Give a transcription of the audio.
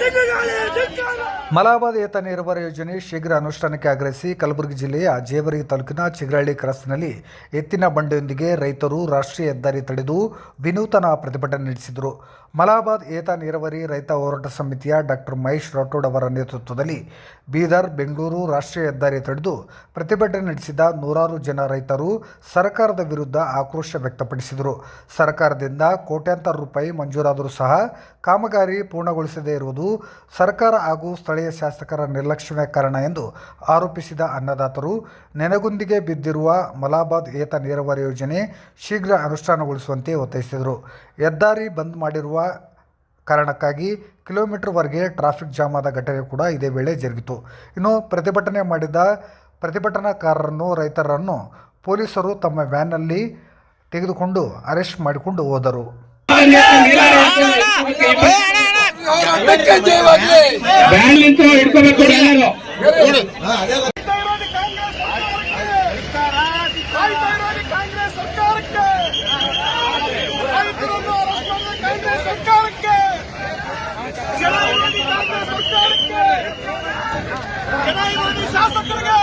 சிங்ககாலே ಮಲಾಬಾದ್ ಏತ ನೀರಾವರಿ ಯೋಜನೆ ಶೀಘ್ರ ಅನುಷ್ಠಾನಕ್ಕೆ ಆಗ್ರಹಿಸಿ ಕಲಬುರಗಿ ಜಿಲ್ಲೆಯ ಜೇವರಿ ತಾಲೂಕಿನ ಚಿಗರಹಳ್ಳಿ ಕ್ರಾಸ್ನಲ್ಲಿ ಎತ್ತಿನ ಬಂಡೆಯೊಂದಿಗೆ ರೈತರು ರಾಷ್ಟ್ರೀಯ ಹೆದ್ದಾರಿ ತಡೆದು ವಿನೂತನ ಪ್ರತಿಭಟನೆ ನಡೆಸಿದರು. ಮಲಾಬಾದ್ ಏತ ನೀರಾವರಿ ರೈತ ಹೋರಾಟ ಸಮಿತಿಯ ಡಾಕ್ಟರ್ ಮಹೇಶ್ ರಾಠೋಡ್ ಅವರ ನೇತೃತ್ವದಲ್ಲಿ ಬೀದರ್, ಬೆಂಗಳೂರು ರಾಷ್ಟ್ರೀಯ ಹೆದ್ದಾರಿ ತಡೆದು ಪ್ರತಿಭಟನೆ ನಡೆಸಿದ ನೂರಾರು ಜನ ರೈತರು ಸರ್ಕಾರದ ವಿರುದ್ಧ ಆಕ್ರೋಶ ವ್ಯಕ್ತಪಡಿಸಿದರು. ಸರ್ಕಾರದಿಂದ ಕೋಟ್ಯಾಂತರ ರೂಪಾಯಿ ಮಂಜೂರಾದರೂ ಸಹ ಕಾಮಗಾರಿ ಪೂರ್ಣಗೊಳಿಸದೇ ಇರುವುದು ಸರ್ಕಾರ ಹಾಗೂ ಸ್ಥಳೀಯ ಶಾಸಕರ ನಿರ್ಲಕ್ಷ್ಯವೇ ಕಾರಣ ಎಂದು ಆರೋಪಿಸಿದ ಅನ್ನದಾತರು, ನೆನೆಗುಂದಿಗೆ ಬಿದ್ದಿರುವ ಮಲಾಬಾದ್ ಏತ ನೀರಾವರಿ ಯೋಜನೆ ಶೀಘ್ರ ಅನುಷ್ಠಾನಗೊಳಿಸುವಂತೆ ಒತ್ತಾಯಿಸಿದರು. ಹೆದ್ದಾರಿ ಬಂದ್ ಮಾಡಿರುವ ಕಾರಣಕ್ಕಾಗಿ ಕಿಲೋಮೀಟರ್ವರೆಗೆ ಟ್ರಾಫಿಕ್ ಜಾಮ್ ಆದ ಘಟನೆ ಕೂಡ ಇದೇ ವೇಳೆ ಜರುಗಿತು. ಇನ್ನು ಪ್ರತಿಭಟನೆ ಮಾಡಿದ ಪ್ರತಿಭಟನಾಕಾರರನ್ನು, ರೈತರನ್ನು ಪೊಲೀಸರು ತಮ್ಮ ವ್ಯಾನ್ನಲ್ಲಿ ತೆಗೆದುಕೊಂಡು ಅರೆಸ್ಟ್ ಮಾಡಿಕೊಂಡು ಹೋದರು. ಬ್ಯಾಲೆನ್ಸ್ ಹಿಡ್ಕೋಬೇಕು ಶಾಸಕರಿಗೆ